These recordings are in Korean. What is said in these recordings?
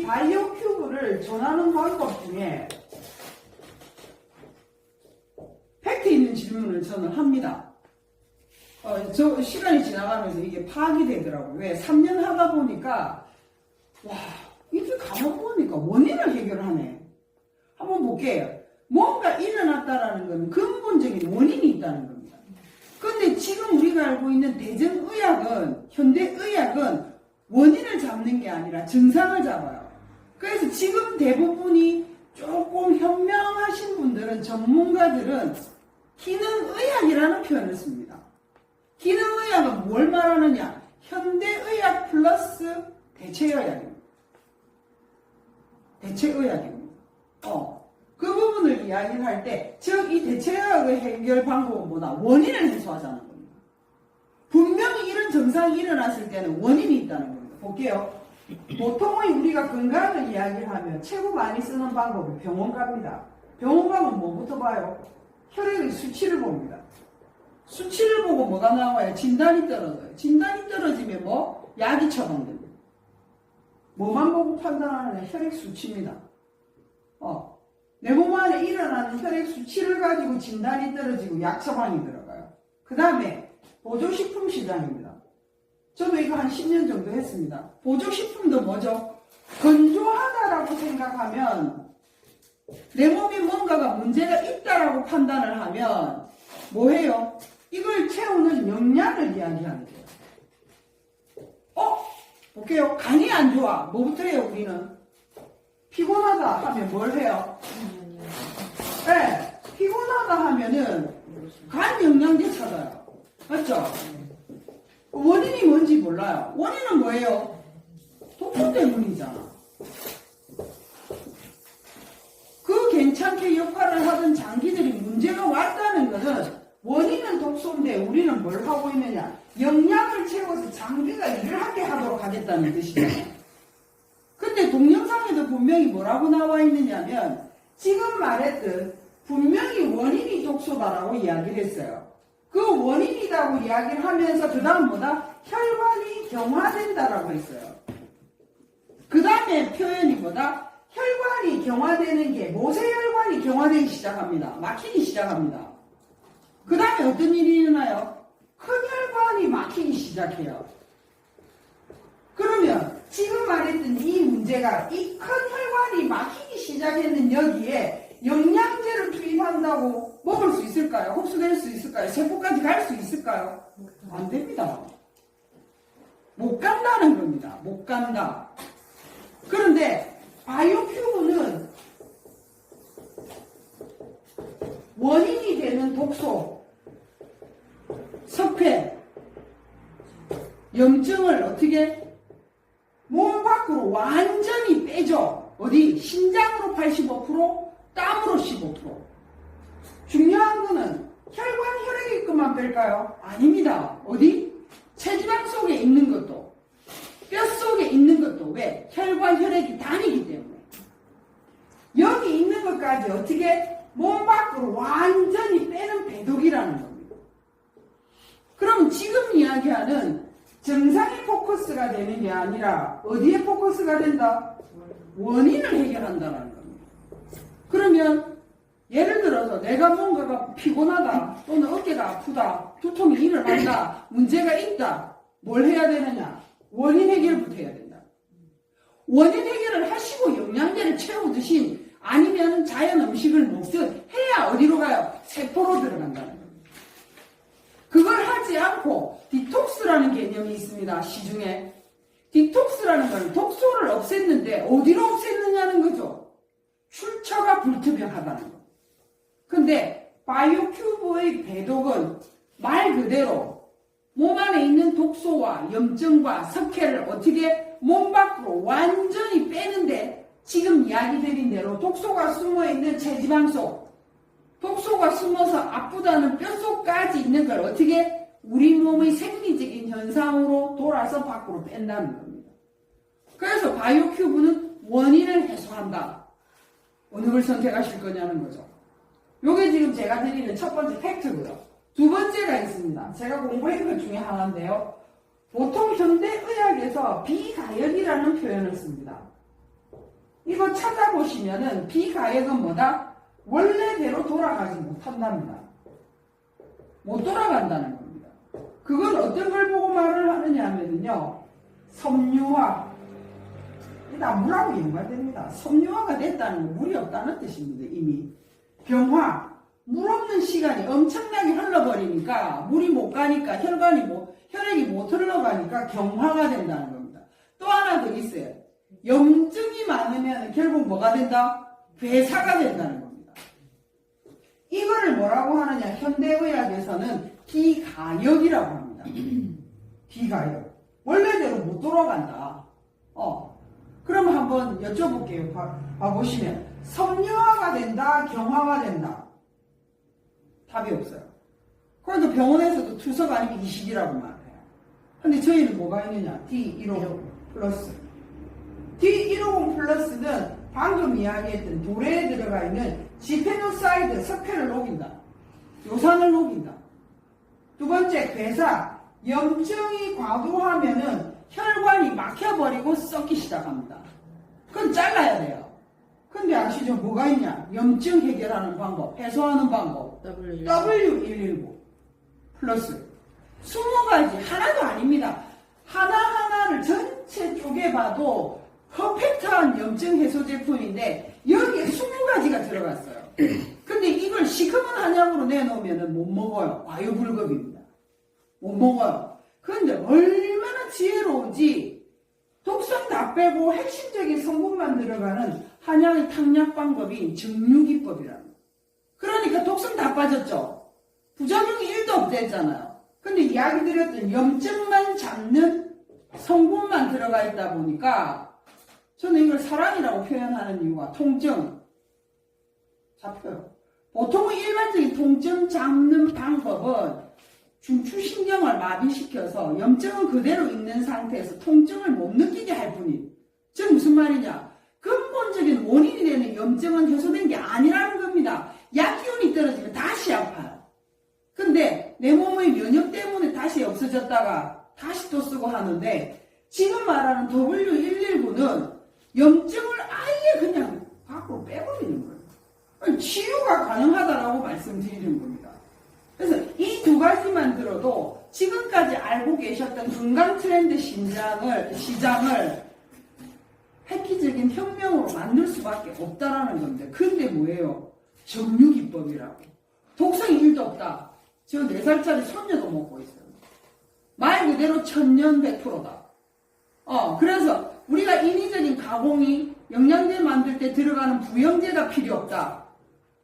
이 바이오 큐브를 전하는 방법 중에 팩트 있는 질문을 저는 합니다. 어, 저 시간이 지나가면서 이게 파악이 되더라고요. 왜? 3년 하다 보니까 와 이렇게 가만 보니까 원인을 해결하네. 한번 볼게요. 뭔가 일어났다라는 건 근본적인 원인이 있다는 겁니다. 근데 지금 우리가 알고 있는 대전의학은 현대의학은 원인을 잡는 게 아니라 증상을 잡아요. 지금 대부분이 조금 현명하신 분들은 전문가들은 기능의학이라는 표현을 씁니다. 기능의학은 뭘 말하느냐? 현대의학 플러스 대체의학입니다. 대체의학입니다. 어. 그 부분을 이야기를 할 때, 즉, 이 대체의학의 해결 방법은 뭐다? 원인을 해소하자는 겁니다. 분명히 이런 증상이 일어났을 때는 원인이 있다는 겁니다. 볼게요. 보통의 우리가 건강을 이야기를 하면 최고 많이 쓰는 방법은 병원 갑니다. 병원 가면 뭐부터 봐요? 혈액의 수치를 봅니다. 수치를 보고 뭐가 나와요? 진단이 떨어져요. 진단이 떨어지면 뭐? 약이 처방됩니다. 뭐만 보고 판단하느냐? 혈액 수치입니다. 어. 내 몸 안에 일어나는 혈액 수치를 가지고 진단이 떨어지고 약 처방이 들어가요. 그 다음에 보조식품 시장입니다. 저도 이거 한 10년 정도 했습니다. 보조식품도 뭐죠? 건조하다라고 생각하면 내 몸에 뭔가가 문제가 있다라고 판단을 하면 뭐 해요? 이걸 채우는 영양을 이야기하는 거예요. 어? 볼게요. 간이 안 좋아. 뭐부터 해요, 우리는? 피곤하다 하면 뭘 해요? 네, 피곤하다 하면은 간 영양제 찾아요. 맞죠? 원인이 뭔지 몰라요. 원인은 뭐예요? 독소 때문이잖아. 그 괜찮게 역할을 하던 장기들이 문제가 왔다는 것은 원인은 독소인데 우리는 뭘 하고 있느냐? 영양을 채워서 장기가 일을 하게 하도록 하겠다는 뜻이잖아요. 근데 동영상에도 분명히 뭐라고 나와 있느냐면 지금 말했듯 분명히 원인이 독소다라고 이야기를 했어요. 그 원인이라고 이야기를 하면서 그 다음 뭐다? 혈관이 경화된다라고 했어요. 그 다음에 표현이 뭐다? 혈관이 경화되는 게 모세혈관이 경화되기 시작합니다. 막히기 시작합니다. 그 다음에 어떤 일이 일어나요? 큰 혈관이 막히기 시작해요. 그러면 지금 말했던 이 문제가 이 큰 혈관이 막히기 시작했는 여기에 영양제를 투입한다고 먹을 수 있을까요? 흡수될 수 있을까요? 세포까지 갈 수 있을까요? 안 됩니다. 못 간다는 겁니다. 못 간다. 그런데 바이오큐브는 원인이 되는 독소, 석회, 염증을 어떻게 몸 밖으로 완전히 빼죠. 어디? 신장으로 85%, 땀으로 15%. 중요한 거는 혈관 혈액이 것만 뺄까요? 아닙니다. 어디? 체지방 속에 있는 것도, 뼈 속에 있는 것도 왜? 혈관 혈액이 다니기 때문에. 여기 있는 것까지 어떻게 몸 밖으로 완전히 빼는 배독이라는 겁니다. 그럼 지금 이야기하는 증상이 포커스가 되는 게 아니라 어디에 포커스가 된다? 원인을 해결한다는 겁니다. 그러면 예를 들어서 내가 뭔가가 피곤하다 또는 어깨가 아프다 두통이 일어난다 문제가 있다 뭘 해야 되느냐 원인 해결부터 해야 된다. 원인 해결을 하시고 영양제를 채우듯이 아니면 자연 음식을 먹든 해야 어디로 가요? 세포로 들어간다는 겁니다. 그걸 하지 않고 디톡스라는 개념이 있습니다. 시중에. 디톡스라는 건 독소를 없앴는데 어디로 없앴느냐는 거죠. 출처가 불투명하다는 거. 근데 바이오 큐브의 배독은 말 그대로 몸 안에 있는 독소와 염증과 석회를 어떻게 몸 밖으로 완전히 빼는데 지금 이야기 드린 대로 독소가 숨어 있는 체지방 속 독소가 숨어서 아프다는 뼛속까지 있는 걸 어떻게 우리 몸의 생리적인 현상으로 돌아서 밖으로 뺀다는 겁니다. 그래서 바이오큐브는 원인을 해소한다. 어느 걸 선택하실 거냐는 거죠. 요게 지금 제가 드리는 첫 번째 팩트고요. 두 번째가 있습니다. 제가 공부한 것 중에 하나인데요. 보통 현대의학에서 비가역이라는 표현을 씁니다. 이거 찾아보시면은 비가역은 뭐다? 원래대로 돌아가지 못한답니다. 못 돌아간다는 겁니다. 그건 어떤 걸 보고 말을 하느냐 하면은요, 섬유화. 다 물하고 연관됩니다. 섬유화가 됐다는 건 물이 없다는 뜻입니다, 이미. 병화. 물 없는 시간이 엄청나게 흘러버리니까 물이 못 가니까 혈관이 못, 혈액이 못 흘러가니까 경화가 된다는 겁니다. 또 하나 더 있어요. 염증이 많으면 결국 뭐가 된다? 괴사가 된다는 겁니다. 이거를 뭐라고 하느냐? 현대의학에서는 비가역이라고 합니다. 비가역. 원래대로 못 돌아간다. 어. 그럼 한번 여쭤볼게요. 봐, 봐보시면. 섬유화가 된다, 경화가 된다. 답이 없어요. 그래도 병원에서도 투석 아니면 이식이라고 말해요. 근데 저희는 뭐가 있느냐? D150 플러스. D150 플러스는 방금 이야기했던 돌에 들어가 있는 지페노사이드 석회를 녹인다. 요산을 녹인다. 두 번째, 괴사. 염증이 과도하면은 혈관이 막혀버리고 썩기 시작합니다. 그건 잘라야 돼요. 근데 아시죠? 뭐가 있냐? 염증 해결하는 방법, 해소하는 방법. W W119 플러스 20가지 하나도 아닙니다. 하나하나를 전체 쪼개봐도 퍼펙트한 염증 해소 제품인데 여기에 20가지가 들어갔어요. 근데 이걸 시커먼 한약으로 내놓으면 못 먹어요. 과유불급입니다. 못 먹어요. 그런데 얼마나 지혜로운지 독성 다 빼고 핵심적인 성분만 들어가는 한약의 탕약 방법이 정류기법이라는. 그러니까 독성 다 빠졌죠. 부작용이 1도 없댔잖아요. 근데 이야기 드렸던 염증만 잡는 성분만 들어가 있다 보니까 저는 이걸 사랑이라고 표현하는 이유가 통증 잡혀요. 보통은 일반적인 통증 잡는 방법은 중추신경을 마비시켜서 염증은 그대로 있는 상태에서 통증을 못 느끼게 할 뿐이. 즉 무슨 말이냐? 근본적인 원인이 되는 염증은 해소된 게 아니라는 겁니다. 약 기운이 떨어지면 다시 아파요. 근데 내 몸의 면역 때문에 다시 없어졌다가 다시 또 쓰고 하는데 지금 말하는 W119는 염증을 아예 그냥 밖으로 빼버리는 거예요. 치유가 가능하다라고 말씀드리는 겁니다. 그래서 들어도 지금까지 알고 계셨던 건강 트렌드 시장을, 시장을 획기적인 혁명으로 만들 수밖에 없다라는 건데, 근데 뭐예요? 정류기법이라고. 독성이 1도 없다. 저 4살짜리 손녀도 먹고 있어요. 말 그대로 천년 100%다. 어, 그래서 우리가 인위적인 가공이 영양제 만들 때 들어가는 부영제가 필요 없다.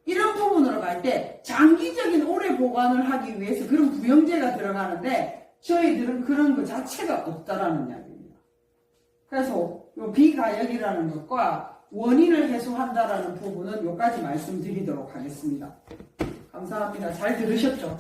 이런 부분으로 갈 때 장기적인 오래 보관을 하기 위해서 그런 부영제가 들어가는데 저희들은 그런 것 자체가 없다라는 이야기입니다. 그래서 요 비가역이라는 것과 원인을 해소한다라는 부분은 여기까지 말씀드리도록 하겠습니다. 감사합니다. 잘 들으셨죠?